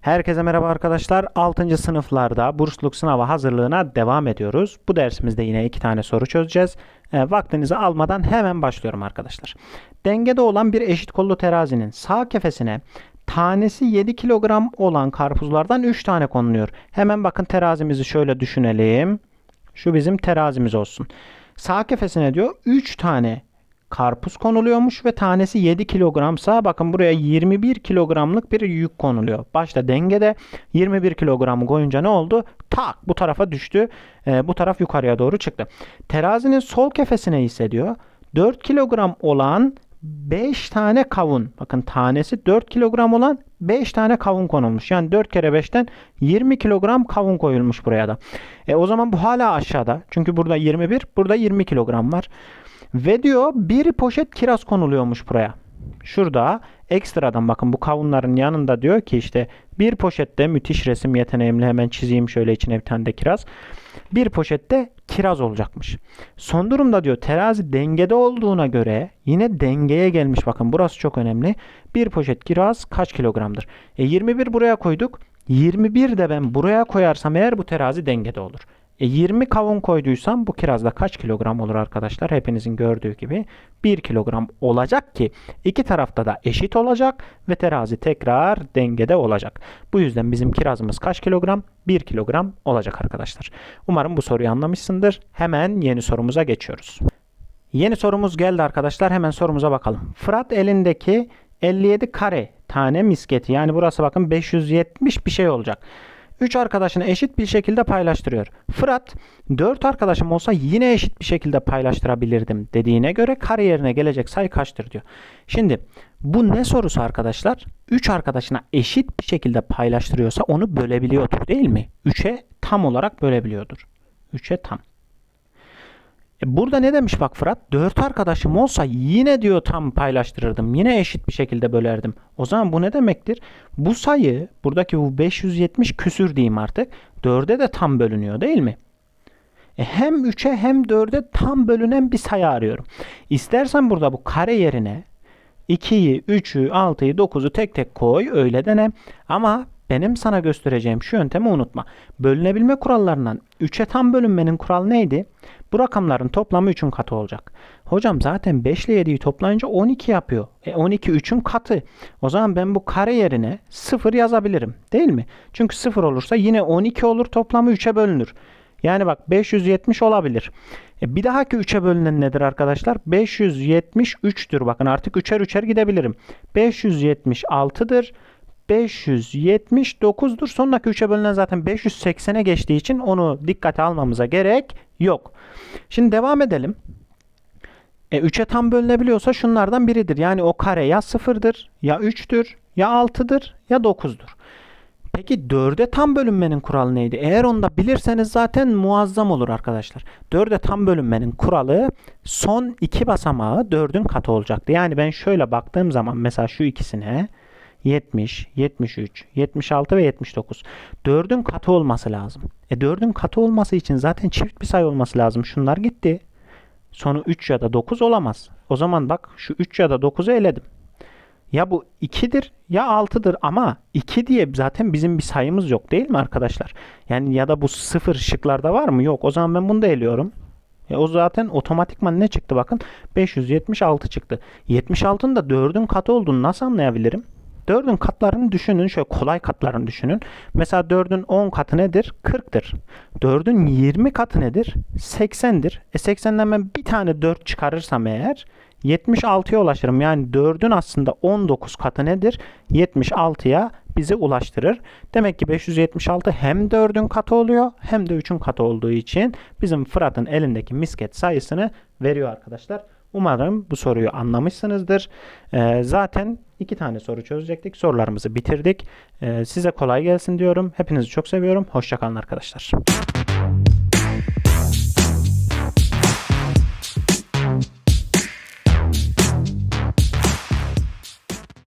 Herkese merhaba arkadaşlar. 6. sınıflarda bursluluk sınavı hazırlığına devam ediyoruz. Bu dersimizde yine iki tane soru çözeceğiz. E, vaktinizi almadan hemen başlıyorum arkadaşlar. Dengede olan bir eşit kollu terazinin sağ kefesine tanesi 7 kilogram olan karpuzlardan 3 tane konuluyor. Hemen bakın terazimizi şöyle düşünelim. Şu bizim terazimiz olsun. Sağ kefesine diyor 3 tane karpuz konuluyormuş ve tanesi 7 kilogramsa bakın buraya 21 kilogramlık bir yük konuluyor. Başta dengede 21 kilogramı koyunca ne oldu? Tak bu tarafa düştü. Ee, bu taraf yukarıya doğru çıktı. Terazinin sol kefesine ise diyor 4 kilogram olan 5 tane kavun. Bakın tanesi 4 kilogram olan 5 tane kavun konulmuş. Yani 4 kere 5'ten 20 kilogram kavun koyulmuş buraya da. E, o zaman bu hala aşağıda. Çünkü burada 21, burada 20 kilogram var. Ve diyor bir poşet kiraz konuluyormuş buraya. Şurada ekstradan bakın bu kavunların yanında diyor ki işte bir poşette müthiş resim yeteneğimle hemen çizeyim şöyle içine bir tane de kiraz. Bir poşette kiraz olacakmış. Son durumda diyor terazi dengede olduğuna göre yine dengeye gelmiş bakın burası çok önemli. Bir poşet kiraz kaç kilogramdır? E 21 buraya koyduk. 21 de ben buraya koyarsam eğer bu terazi dengede olur. E 20 kavun koyduysam bu kirazda kaç kilogram olur arkadaşlar? Hepinizin gördüğü gibi 1 kilogram olacak ki iki tarafta da eşit olacak ve terazi tekrar dengede olacak. Bu yüzden bizim kirazımız kaç kilogram? 1 kilogram olacak arkadaşlar. Umarım bu soruyu anlamışsındır. Hemen yeni sorumuza geçiyoruz. Yeni sorumuz geldi arkadaşlar. Hemen sorumuza bakalım. Fırat elindeki 57 kare tane misketi yani burası bakın 570 bir şey olacak. 3 arkadaşını eşit bir şekilde paylaştırıyor. Fırat 4 arkadaşım olsa yine eşit bir şekilde paylaştırabilirdim dediğine göre kare yerine gelecek sayı kaçtır diyor. Şimdi bu ne sorusu arkadaşlar? 3 arkadaşına eşit bir şekilde paylaştırıyorsa onu bölebiliyordur değil mi? 3'e tam olarak bölebiliyordur. 3'e tam. E burada ne demiş bak Fırat? 4 arkadaşım olsa yine diyor tam paylaştırırdım. Yine eşit bir şekilde bölerdim. O zaman bu ne demektir? Bu sayı buradaki bu 570 küsür diyeyim artık. 4'e de tam bölünüyor değil mi? E hem 3'e hem 4'e tam bölünen bir sayı arıyorum. İstersen burada bu kare yerine 2'yi, 3'ü, 6'yı, 9'u tek tek koy öyle dene. Ama benim sana göstereceğim şu yöntemi unutma. Bölünebilme kurallarından 3'e tam bölünmenin kuralı neydi? Bu rakamların toplamı 3'ün katı olacak. Hocam zaten 5 ile 7'yi toplayınca 12 yapıyor. E 12 3'ün katı. O zaman ben bu kare yerine 0 yazabilirim. Değil mi? Çünkü 0 olursa yine 12 olur toplamı 3'e bölünür. Yani bak 570 olabilir. E bir dahaki 3'e bölünen nedir arkadaşlar? 573'tür. Bakın artık 3'er 3'er gidebilirim. 576'dır. 579'dur. Sonraki 3'e bölünen zaten 580'e geçtiği için onu dikkate almamıza gerek yok. Şimdi devam edelim. E 3'e tam bölünebiliyorsa şunlardan biridir. Yani o kare ya 0'dır, ya 3'tür, ya 6'dır, ya 9'dur. Peki 4'e tam bölünmenin kuralı neydi? Eğer onu da bilirseniz zaten muazzam olur arkadaşlar. 4'e tam bölünmenin kuralı son iki basamağı 4'ün katı olacaktı. Yani ben şöyle baktığım zaman mesela şu ikisine 70, 73, 76 ve 79. 4'ün katı olması lazım. E 4'ün katı olması için zaten çift bir sayı olması lazım. Şunlar gitti. Sonu 3 ya da 9 olamaz. O zaman bak şu 3 ya da 9'u eledim. Ya bu 2'dir ya 6'dır ama 2 diye zaten bizim bir sayımız yok değil mi arkadaşlar? Yani ya da bu 0 şıklarda var mı? Yok. O zaman ben bunu da eliyorum. E o zaten otomatikman ne çıktı bakın? 576 çıktı. 76'ın da 4'ün katı olduğunu nasıl anlayabilirim? 4'ün katlarını düşünün. Şöyle kolay katlarını düşünün. Mesela 4'ün 10 katı nedir? 40'tır. 4'ün 20 katı nedir? 80'dir. E 80'den ben bir tane 4 çıkarırsam eğer 76'ya ulaşırım. Yani 4'ün aslında 19 katı nedir? 76'ya bizi ulaştırır. Demek ki 576 hem 4'ün katı oluyor hem de 3'ün katı olduğu için bizim Fırat'ın elindeki misket sayısını veriyor arkadaşlar. Umarım bu soruyu anlamışsınızdır. Ee, zaten iki tane soru çözecektik. Sorularımızı bitirdik. Ee, size kolay gelsin diyorum. Hepinizi çok seviyorum. Hoşçakalın arkadaşlar.